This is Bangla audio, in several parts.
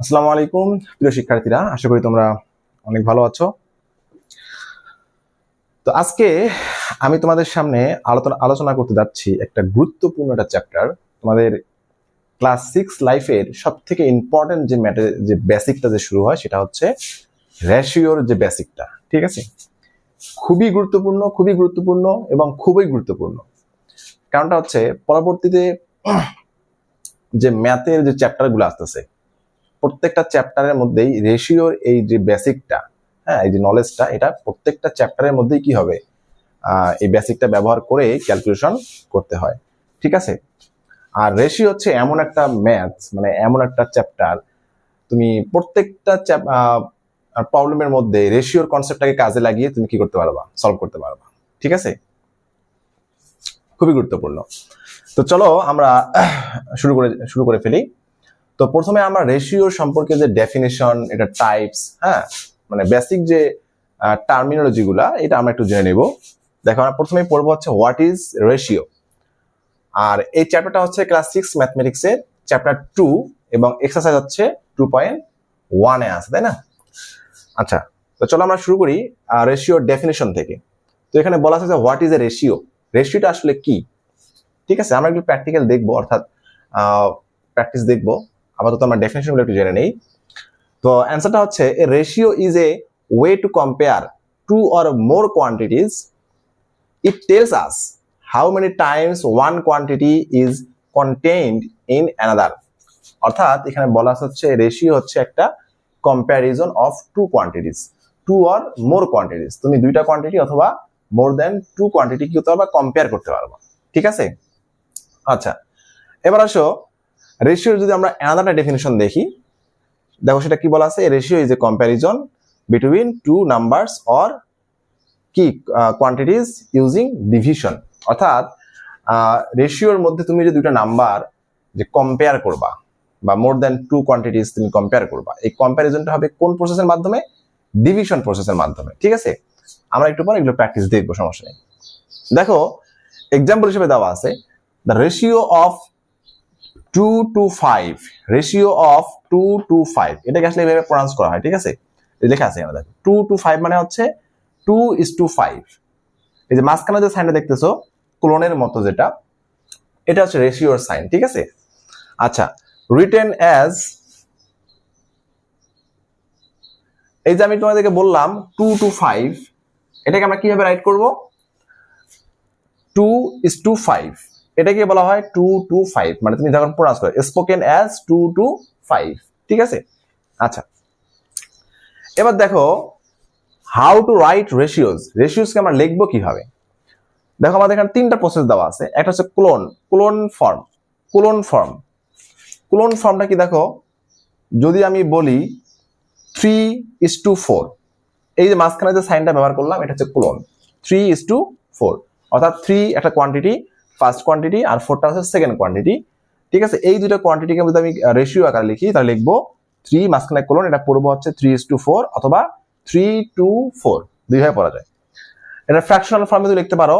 আসসালামু আলাইকুম, প্রিয় শিক্ষার্থীরা, আশা করি তোমরা অনেক ভালো আছো। তো আজকে আমি তোমাদের সামনে আলোচনা আলোচনা করতে যাচ্ছি একটা গুরুত্বপূর্ণ একটা চ্যাপ্টার তোমাদের ক্লাস সিক্স লাইফের সব থেকে ইম্পর্টেন্ট যে ম্যাটার যে বেসিকটা যে শুরু হয়, সেটা হচ্ছে রেশিওর যে বেসিকটা ঠিক আছে? খুবই গুরুত্বপূর্ণ খুবই গুরুত্বপূর্ণ এবং খুবই গুরুত্বপূর্ণ। কারণটা হচ্ছে পরবর্তীতে যে ম্যাথের যে চ্যাপ্টারগুলো আসতেছে, প্রত্যেকটা চ্যাপ্টারের মধ্যেই রেশিওর এই যে বেসিকটা হ্যাঁ এই যে নলেজটা এটা প্রত্যেকটা চ্যাপ্টারের মধ্যেই কি হবে? এই বেসিকটা ব্যবহার করে ক্যালকুলেশন করতে হয়। ঠিক আছে? আর রেশিও হচ্ছে এমন একটা ম্যাথ মানে এমন একটা চ্যাপ্টার তুমি প্রত্যেকটা প্রবলেমের মধ্যে রেশিওর কনসেপ্টটাকে কাজে লাগিয়ে তুমি কি করতে পারবা? সলভ করতে পারবা। ঠিক আছে? খুবই গুরুত্বপূর্ণ। তো চলো আমরা শুরু করে শুরু করে ফেলি। তো প্রথমে আমরা রেশিও সম্পর্কে যে ডেফিনেশন এটা টাইপস হ্যাঁ? মানে বেসিক যে টার্মিনোলজি গুলা, এটা আমরা একটু জেনে নেব। দেখো, আমরা প্রথমে পড়ব হচ্ছে হোয়াট ইজ রেশিও আর এই চ্যাপ্টারটা হচ্ছে ক্লাস সিক্স ম্যাথমেটিক্সের চ্যাপ্টার টু এবং এক্সারসাইজ হচ্ছে টু পয়েন্ট ওয়ানে আছে, তাই না? আচ্ছা তো চলো আমরা শুরু করি রেশিওর ডেফিনেশন থেকে। তো এখানে বলা আছে যে হোয়াট ইজ এ রেশিও রেশিওটা আসলে কি? ঠিক আছে, আমরা একটু প্র্যাকটিক্যাল দেখব, অর্থাৎ প্র্যাকটিস দেখব। আপাতত আমরা ডেফিনেশনগুলো একটু জেনে নেই। তো অ্যান্সারটা হচ্ছে a ratio is a way to compare two or more quantities it tells us how many times one quantity is contained in another অর্থাৎ, এখানে বলা হচ্ছে রেশিও হচ্ছে একটা comparison of two quantities two or more quantities তুমি দুইটা কোয়ান্টিটি অথবা মোর দেন টু কোয়ান্টিটি কি করতে পারবা কম্পেয়ার করতে পারবা। ঠিক আছে? আচ্ছা এবার আসো রেশিওর যদি আমরা অ্যানাদারটা ডেফিনেশন দেখি, দেখো সেটা কি বলা আছে? Ratio is a comparison between two numbers or কি কোয়ান্টিটিস ইউজিং ডিভিশন অর্থাৎ রেশিওর মধ্যে তুমি যে দুটো নাম্বার যে কম্পেয়ার করবা, বা মোর দ্যান টু কোয়ান্টিটিস তুমি কম্পেয়ার করবা, এই কম্প্যারিজনটা হবে কোন প্রসেসের মাধ্যমে? ডিভিশন প্রসেসের মাধ্যমে। ঠিক আছে? আমরা একটু পরে এগুলো প্র্যাকটিস দেখব, সমস্যা নেই। দেখো এক্সাম্পল হিসেবে দেওয়া আছে the ratio of two to five ratio of two to five এটাকে আসলে এভাবে প্রনাউন্স করা হয়, ঠিক আছে? লেখা আছে আমাদের টু টু ফাইভ মানে হচ্ছে টু ইস টু ফাইভ এই যে মাঝখানে যে সাইনটা দেখতেছো ক্লোনের মতো যেটা, এটা হচ্ছে রেশিওর সাইন ঠিক আছে? আচ্ছা রিটেন অ্যাজ এই যে আমি তোমাদেরকে বললাম টু টু ফাইভ এটাকে আমরা কীভাবে রাইট করব? টু ইস টু ফাইভ এটাকে বলা হয় টু টু ফাইভ মানে তুমি যখন প্রনাউন্স করো spoken as two to five ঠিক আছে? আচ্ছা। এবার দেখো হাউ টু রাইট রেশিওস রেশিওসকে আমরা লিখব কীভাবে? দেখো, আমাদের এখানে তিনটা প্রসেস দেওয়া আছে। একটা হচ্ছে colon colon form colon form colon ফর্মটা কি দেখো? যদি আমি বলি থ্রি ইস টু ফোর এই যে মাঝখানে যে সাইনটা ব্যবহার করলাম, এটা হচ্ছে colon. Three is to four অর্থাৎ থ্রি একটা কোয়ান্টিটি ফার্স্ট কোয়ান্টিটি আর ফোরটা হচ্ছে সেকেন্ড কোয়ান্টিটি ঠিক আছে? এই দুটো কোয়ান্টিটিকে যদি আমি রেশিও আকারে লিখি, তাহলে লিখব থ্রি মাঝখানে কোলন, এটা পড়ব হচ্ছে থ্রি ইস টু ফোর অথবা থ্রি টু ফোর দুইভাবে পড়া যায়। এটা ফ্র্যাকশনাল ফর্মে যদি লিখতে পারো,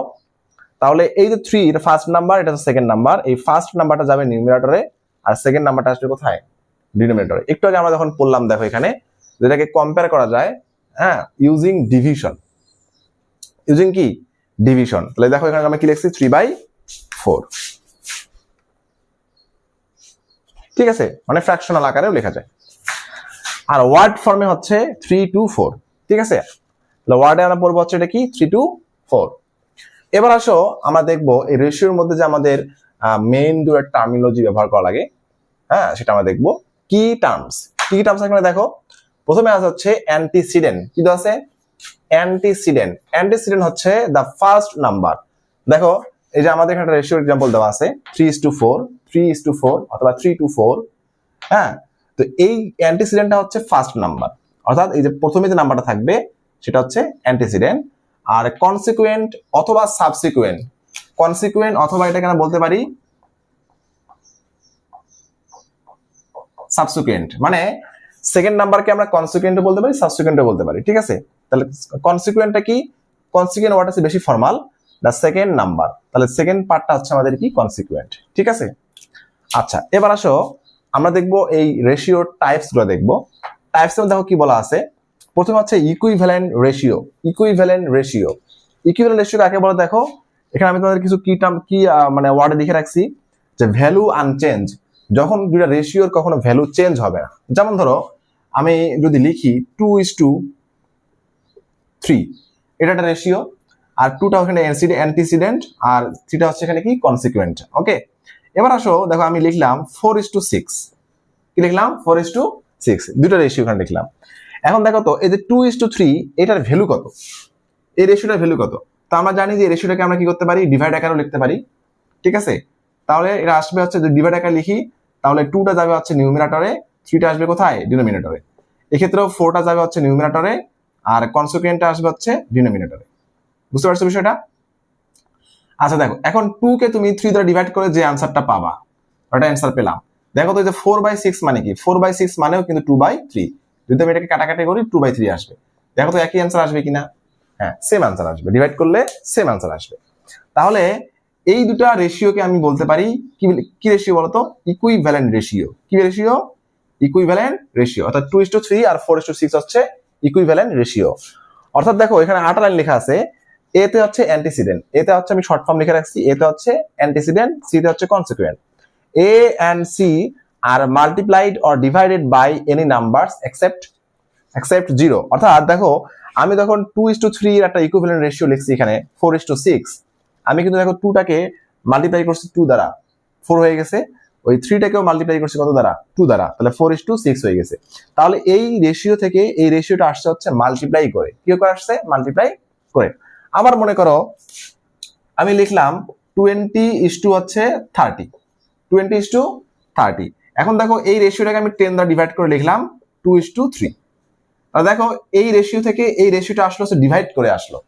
তাহলে এই যে থ্রি এটা ফার্স্ট নাম্বার এটা হচ্ছে সেকেন্ড নাম্বার এই ফার্স্ট নাম্বারটা যাবে নিউমিনেটরে আর সেকেন্ড নাম্বারটা আসবে কোথায়? ডিনোমিনেটরে একটু আগে আমরা যখন পড়লাম, দেখো এখানে, যেটাকে কম্পেয়ার করা যায় হ্যাঁ ইউজিং ডিভিশন ইউজিং কি? ডিভিশন তাহলে দেখো এখানে আমরা কি লিখছি? থ্রি বাই ফোর ঠিক আছে? মানে ফ্র্যাকশনাল আকারেও লেখা যায়। আর ওয়ার্ড ফর্মে হচ্ছে থ্রি টু ফোর ঠিক আছে? ওয়ার্ডে আমরা পড়ব হচ্ছে এটা কি? থ্রি টু ফোর এবার আসো, আমরা দেখব এই রেশিওর মধ্যে যে আমাদের মেইন দুটো টার্মিনোলজি ব্যবহার করা লাগে। হ্যাঁ সেটা আমরা দেখব। কি টার্মস কি কি টার্মস এখানে দেখো প্রথমে আছে হচ্ছে অ্যান্টিসিডেন্ট। কি আছে? অ্যান্টিসিডেন্ট। অ্যান্টিসিডেন্ট হচ্ছে দ্য ফার্স্ট নাম্বার দেখো, এই যে আমাদের এখানে রেশিও এক্সাম্পল দেওয়া আছে three is to four three is to four অথবা থ্রি টু ফোর হ্যাঁ? তো এই অ্যান্টিসিডেন্টটা হচ্ছে ফার্স্ট নাম্বার অর্থাৎ এই যে প্রথমে যে নাম্বারটা থাকবে, সেটা হচ্ছে অ্যান্টিসিডেন্ট। আর কনসিকুয়েন্ট অথবা সাবসিকুয়েন্ট কনসিকুয়েন্ট অথবা এটা কেন বলতে পারি সাবসিকুয়েন্ট মানে সেকেন্ড নাম্বারকে আমরা কনসিকুয়েন্টও বলতে পারি সাবসিকুয়েন্টও বলতে পারি, ঠিক আছে? তাহলে কনসিকুয়েন্টটা কি? কনসিকুয়েন্ট ওয়ার্ড আছে বেশি ফর্মাল দ্য সেকেন্ড নাম্বার তাহলে সেকেন্ড পার্টটা হচ্ছে আমাদের কি? কনসিকুয়েন্ট ঠিক আছে? আচ্ছা এবার আসো, আমরা দেখব এই রেশিওর টাইপসগুলো দেখব। টাইপস এর দেখো কি বলা আছে? প্রথমে হচ্ছে equivalent ratio equivalent ratio equivalent ratio কাকে বলে দেখো? এখানে আমি তোমাদের কিছু কি টার্ম কি মানে ওয়ার্ডে লিখে রাখছি, যে ভ্যালু আনচেঞ্জ যখন দুইটা রেশিওর কখনো ভ্যালু চেঞ্জ হবে না। যেমন ধরো আমি যদি লিখি টু ইস টু থ্রি এটা একটা রেশিও আর টুটা ওখানে অ্যান্টিসিডেন্ট আর থ্রিটা হচ্ছে এখানে কি? কনসিকুয়েন্ট ওকে এবার আসো, দেখো আমি লিখলাম ফোর ইস টু সিক্স কি লিখলাম? ফোর ইস টু সিক্স দুটো রেশিও ওখানে লিখলাম। এখন দেখো তো, এই যে টু ইস টু থ্রি এটার ভ্যালু কত? এই রেশিওটার ভ্যালু কত? তো আমরা জানি যে রেশিওটাকে আমরা কি করতে পারি? ডিভাইড আকারেও লিখতে পারি। ঠিক আছে? তাহলে এটা আসবে হচ্ছে যদি ডিভাইড আকারে লিখি, তাহলে টুটা যাবে হচ্ছে নিউমিনেটরে থ্রিটা আসবে কোথায়? ডিনোমিনেটরে এক্ষেত্রেও ফোরটা যাবে হচ্ছে নিউমিনেটরে আর কনসিকুয়েন্টটা আসবে হচ্ছে ডিনোমিনেটরে বুঝতে পারছ বিষয়টা? আচ্ছা দেখো, এখন টু কে তুমি থ্রি দ্বারা ডিভাইড করে যে আনসারটা পাবা, ওটা অ্যান্সার পেলাম। দেখো তো যে ফোর বাই সিক্স মানে কি? ফোর বাই সিক্স মানেও কিন্তু টু বাই থ্রি যদি আমি এটাকে কাটাকাটি করি টু বাই থ্রি আসবে। দেখো তো একই অ্যান্সার আসবে কিনা? হ্যাঁ সেম আনসার আসবে। ডিভাইড করলে সেম আনসার আসবে। তাহলে এই দুটা রেশিওকে আমি বলতে পারি, কি কি রেশিও বলতো? ইকুইভ্যালেন্ট রেশিও কি রেশিও ইকুইভ্যালেন্ট রেশিও অর্থাৎ টু ইস টু থ্রি আর ফোর ইস টু সিক্স হচ্ছে ইকুইভ্যালেন্ট রেশিও অর্থাৎ দেখো, এখানে আট লাইন লেখা আছে এতে হচ্ছে অ্যান্টিসিডেন্ট এতে হচ্ছে আমি শর্ট ফর্ম লিখে রাখছি এতে হচ্ছে অ্যান্টিসিডেন্ট সিতে হচ্ছে consequent A and C R multiplied or divided by any numbers except except zero অর্থাৎ দেখো, আমি তখন টু ইস টু থ্রি একটা ইকুইভ্যালেন্ট রেশিও লিখছি এখানে ফোর ইস টু সিক্স আমি কিন্তু দেখো টুটাকে মাল্টিপ্লাই করছি টু দ্বারা। ফোর হয়ে গেছে ওই থ্রিটাকেও মাল্টিপ্লাই করছি কত দ্বারা? টু দ্বারা। তাহলে ফোর ইস টু সিক্স হয়ে গেছে। তাহলে এই রেশিও থেকে এই রেশিওটা আসছে হচ্ছে মাল্টিপ্লাই করে। কি করে আসছে? মাল্টিপ্লাই করে। আবার মনে করো, আমি লিখলাম টোয়েন্টি ইস টু হচ্ছে thirty twenty is to thirty এখন দেখো এই রেশিওটাকে আমি টেন দ্বারা ডিভাইড করে লিখলাম টু ইস টু থ্রি তাহলে দেখো এই রেশিও থেকে এই রেশিওটা আসলো হচ্ছে ডিভাইড করে আসলো।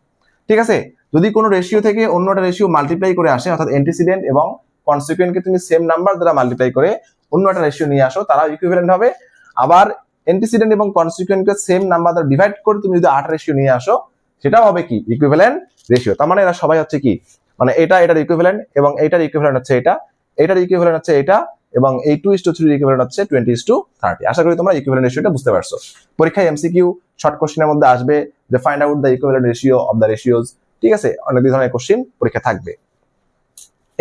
ঠিক আছে? যদি কোনো রেশিও থেকে অন্যটা রেশিও মাল্টিপ্লাই করে আসে, অর্থাৎ অ্যান্টিসিডেন্ট এবং কনসিকুয়েন্টকে তুমি সেম নাম্বার দ্বারা মাল্টিপ্লাই করে অন্য একটা রেশিও নিয়ে আসো, তারাও ইকুইভ্যালেন্ট হবে। আবার অ্যান্টিসিডেন্ট এবং কনসিকুয়েন্টকে সেম নাম্বার দ্বারা ডিভাইড করে তুমি যদি আট রেশিও নিয়ে আসো, সেটাও হবে কি? ইকুইভ্যালেন্ট রেশিও তার মানে এরা সবাই হচ্ছে কি? মানে এটা, এটার ইকুইভ্যালেন্ট এবং এইটার ইকুইভ্যালেন্ট হচ্ছে এটা এটার ইকুইভ্যালেন্ট হচ্ছে এটা এবং এই two is to three equivalent হচ্ছে টোয়েন্টি ইস টু থার্টি আশা করি তোমরা ইকুইভ্যালেন্ট রেশিওটা বুঝতে পারছ। পরীক্ষায় এমসিকিউ শর্ট কোশ্চেনের মধ্যে আসবে যে find out the equivalent ratio of the ratios ঠিক আছে? অনেক ধরনের কোশ্চেন পরীক্ষা থাকবে।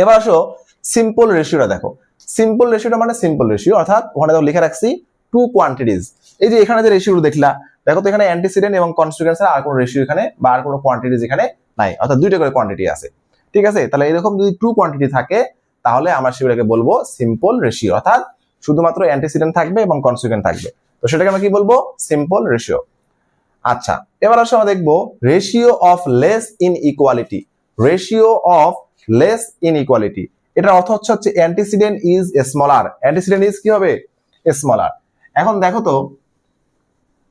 এবার আসো সিম্পল রেশিওটা দেখো। সিম্পল রেশিওটা মানে সিম্পল রেশিও অর্থাৎ ওখানে দেখো লিখে রাখছি টু কোয়ান্টিটিজ এই যে এখানে যে রেশিওগুলো দেখলা, দেখো তো এখানে অ্যান্টিসিডেন্ট এবং কনস্টিটুয়েন্ট আর কোনো রেশিও এখানে বা আর কোনো কোয়ান্টিটিজ এখানে নাই, অর্থাৎ দুইটা করে কোয়ান্টিটি আছে। ঠিক আছে? তাহলে এরকম যদি টু কোয়ান্টিটি থাকে, তাহলে আমরা সেগুলোকে বলব সিম্পল রেশিও অর্থাৎ শুধুমাত্র অ্যান্টিসিডেন্ট থাকবে এবং কনস্টিটুয়েন্ট থাকবে। তো সেটাকে আমরা কি বলব? সিম্পল রেশিও আচ্ছা এবার আসলে আমরা দেখব ratio of less in equality ratio of less in equality এটার অর্থ হচ্ছে হচ্ছে antecedent is smaller antecedent is কি হবে? এ স্মলার এখন দেখো তো,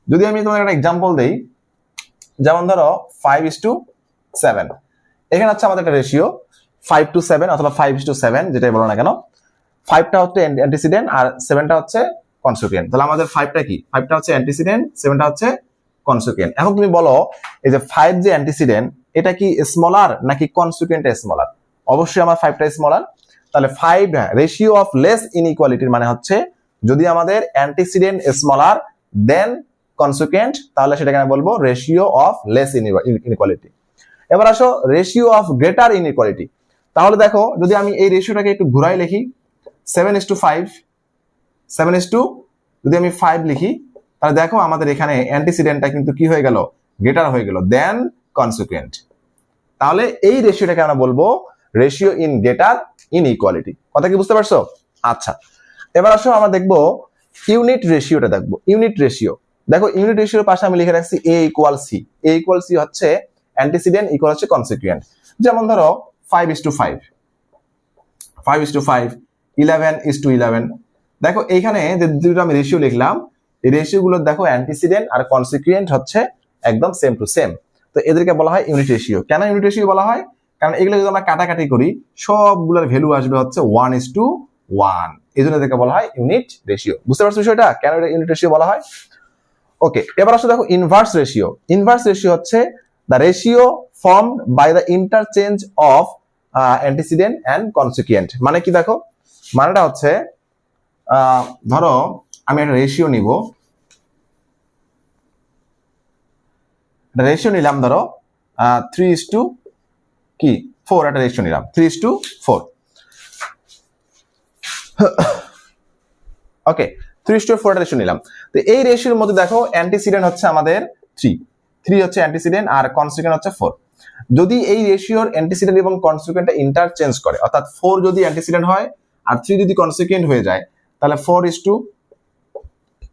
যদি আমি তোমাদের একটা এক্সাম্পল দেই, যেমন ধরো ফাইভ ইস টু সেভেন এখানে হচ্ছে আমাদের একটা রেশিও ফাইভ টু সেভেন অথবা ফাইভ ইস টু সেভেন যেটাই বলো না কেন। ফাইভটা হচ্ছে অ্যান্টিসিডেন্ট আর সেভেনটা হচ্ছে কনসিকুয়েন্ট তাহলে আমাদের ফাইভটা কি? ফাইভটা হচ্ছে অ্যান্টিসিডেন্ট সেভেনটা হচ্ছে কনসিকুয়েন্ট এখন তুমি বলো, এই যে ফাইভ যে অ্যান্টিসিডেন্ট এটা কি স্মলার নাকি কনসিকুয়েন্ট স্মলার অবশ্যই আমার ফাইভটা স্মলার তাহলে ফাইভ রেশিও অফ লেস ইনইকুয়ালিটির মানে হচ্ছে যদি আমাদের অ্যান্টিসিডেন্ট স্মলার দেন কনসিকুয়েন্ট তাহলে সেটাকে আমি বলব রেশিও অফ লেস ইনইকুয়ালিটি এবার আসো রেশিও অফ গ্রেটার ইনইকুয়ালিটি তাহলে দেখো যদি আমি এই রেশিওটাকে একটু ঘুরাই লিখি seven is to five seven is to যদি আমি ফাইভ লিখি, তাহলে দেখো আমাদের এখানে অ্যান্টিসিডেন্টটা কিন্তু কি হয়ে গেল? গ্রেটার হয়ে গেল দেন কনসিকুয়েন্ট তাহলে এই রেশিওটাকে আমরা বলব ratio in greater in equality কথা কি বুঝতে পারছ? আচ্ছা এবার আসো আমরা দেখব ইউনিট রেশিওটা দেখব। ইউনিট রেশিও দেখো ইউনিট রেশিওর পাশে আমি লিখে রাখছি a equal c a equal c হচ্ছে অ্যান্টিসিডেন্ট ইকুয়াল হচ্ছে কনসিকুয়েন্ট যেমন ধরো five is to five five is to five eleven is to eleven দেখো এইখানে যে দুটো আমি রেশিও লিখলাম, এই রেশিও গুলো দেখো অ্যান্টিসিডেন্ট আর কনসিকুয়েন্ট হচ্ছে একদম সেম টু সেম তো এদেরকে বলা হয় ইউনিট রেশিও কেন ইউনিট রেশিও বলা হয়? কারণ এগুলো যদি আমরা কাটাকাটি করি সবগুলোর ভ্যালু আসবে হচ্ছে ওয়ান ইস টু ওয়ান এই জন্য এদেরকে বলা হয় ইউনিট রেশিও বুঝতে পারছ বিষয়টা? কেন এটা ইউনিট রেশিও বলা হয়? ওকে এবার আসলে দেখো ইনভার্স রেশিও ইনভার্স রেশিও হচ্ছে the ratio form by the of uh, antecedent and consequent মানে কি দেখো? মানেটা হচ্ছে ধরো আমি একটা রেশিও নিব। রেশিও নিলাম ধরো থ্রি ইস টু কি? ফোর একটা রেশিও নিলাম। Three to four okay three to four একটা রেশিও নিলাম। তো এই রেশিওর মধ্যে দেখো অ্যান্টিসিডেন্ট হচ্ছে আমাদের থ্রি থ্রি হচ্ছে অ্যান্টিসিডেন্ট আর কনসিকুয়েন্ট হচ্ছে ফোর যদি এই রেশিওর অ্যান্টিসিডেন্ট এবং কনসিকুয়েন্টটা ইন্টারচেঞ্জ করে, অর্থাৎ ফোর যদি অ্যান্টিসিডেন্ট হয় আর থ্রি যদি কনসিকুয়েন্ট হয়ে যায়, তাহলে ফোর ইস টু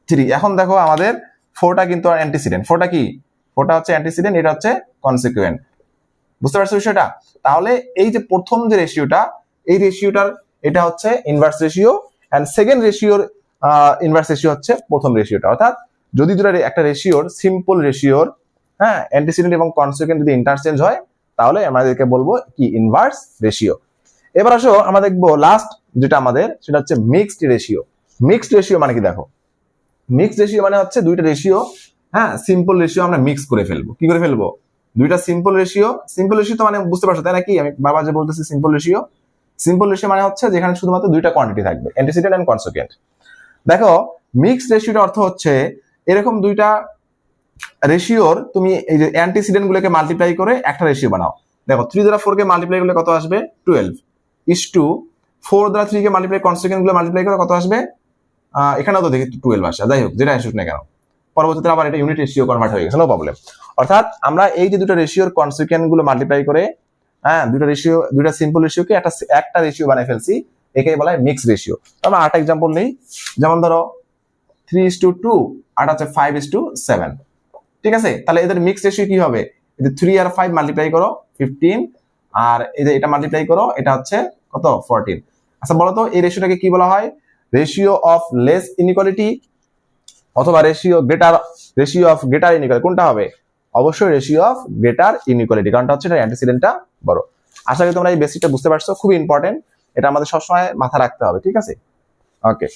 থ্রি এখন দেখো আমাদের ফোরটা কিন্তু আর অ্যান্টিসিডেন্ট ফোরটা কি? ফোরটা হচ্ছে অ্যান্টিসিডেন্ট এটা হচ্ছে কনসিকুয়েন্ট বুঝতে পারছ বিষয়টা? তাহলে এই যে প্রথম যে রেশিওটা এই রেশিওটার এটা হচ্ছে ইনভার্স রেশিও অ্যান্ড সেকেন্ড রেশিওর ইনভার্স রেশিও হচ্ছে প্রথম রেশিওটা অর্থাৎ যদি দুটো একটা রেশিওর সিম্পল রেশিওর হ্যাঁ অ্যান্টিসিডেন্ট এবং কনসিকুয়েন্ট যদি ইন্টারচেঞ্জ হয়, তাহলে আমাদেরকে বলব কি ইনভার্স রেশিও এবার আসো, আমরা দেখব লাস্ট যেটা আমাদের, সেটা হচ্ছে মিক্সড রেশিও মিক্সড রেশিও মানে কি দেখো? মিক্সড রেশিও মানে হচ্ছে দুইটা রেশিও হ্যাঁ সিম্পল রেশিও আমরা মিক্স করে ফেলব। কি করে ফেলব? দুইটা সিম্পল রেশিও সিম্পল রেশিও তো মানে বুঝতে পারছ, তাই নাকি? আমি বাবা যে বলতেছি সিম্পল রেশিও সিম্পল রেশিও মানে হচ্ছে যেখানে শুধুমাত্র দুইটা কোয়ান্টিটি থাকবে অ্যান্টিসিডেন্ট এন্ড কনসিকুয়েন্ট দেখো মিক্সড রেশিওর অর্থ হচ্ছে এরকম দুইটা রেশিওর তুমি এই যে অ্যান্টিসিডেন্ট গুলোকে মাল্টিপ্লাই করে একটা রেশিও বানাও। দেখো থ্রি দ্বারা ফোর কে মাল্টিপ্লাই করলে কত আসবে? টুয়েলভ ইস টু ফোর দ্বারা থ্রি কে মাল্টিপ্লাই কনসিকুয়েন্টগুলো মাল্টিপ্লাই করে কত আসবে? এখানেও তো দেখি টুয়েলভ আসে, যাই হোক যেটা আসুক না কেন। পরবর্তীতে আবার এটা ইউনিট রেশিও কনভার্ট হয়ে গেছে নো প্রবলেম অর্থাৎ আমরা এই যে দুটো রেশিওর কনসিকুয়েন্টগুলো মাল্টিপ্লাই করে হ্যাঁ দুটো রেশিও দুটো সিম্পল রেশিওকে একটা একটা রেশিও বানিয়ে ফেলছি একে বলা হয় মিক্স রেশিও আমরা আরেকটা এক্সাম্পল নেই, যেমন ধরো থ্রি ইস টু টু আর হচ্ছে ফাইভ ইস টু সেভেন ঠিক আছে? তাহলে এদের মিক্স রেশিও কি হবে? এদের থ্রি আর ফাইভ মাল্টিপ্লাই করো ফিফটিন আর যে এটা মাল্টিপ্লাই করো, এটা হচ্ছে কত? ফোরটিন আচ্ছা বলো তো, এই রেশিওটাকে কি বলা হয়? রেশিও অফ লেস ইনইকুয়ালিটি অথবা ratio greater ratio of greater inequality কোনটা হবে? অবশ্যই রেশিও অফ গ্রেটার ইনিকোয়ালিটি কারণটা হচ্ছে এটা অ্যান্টিসিডেন্টটা বড়। আশা করি তোমরা এই বেসিকটা বুঝতে পারছ খুব ইম্পর্টেন্ট এটা আমাদের সবসময় মাথা রাখতে হবে, ঠিক আছে? ওকে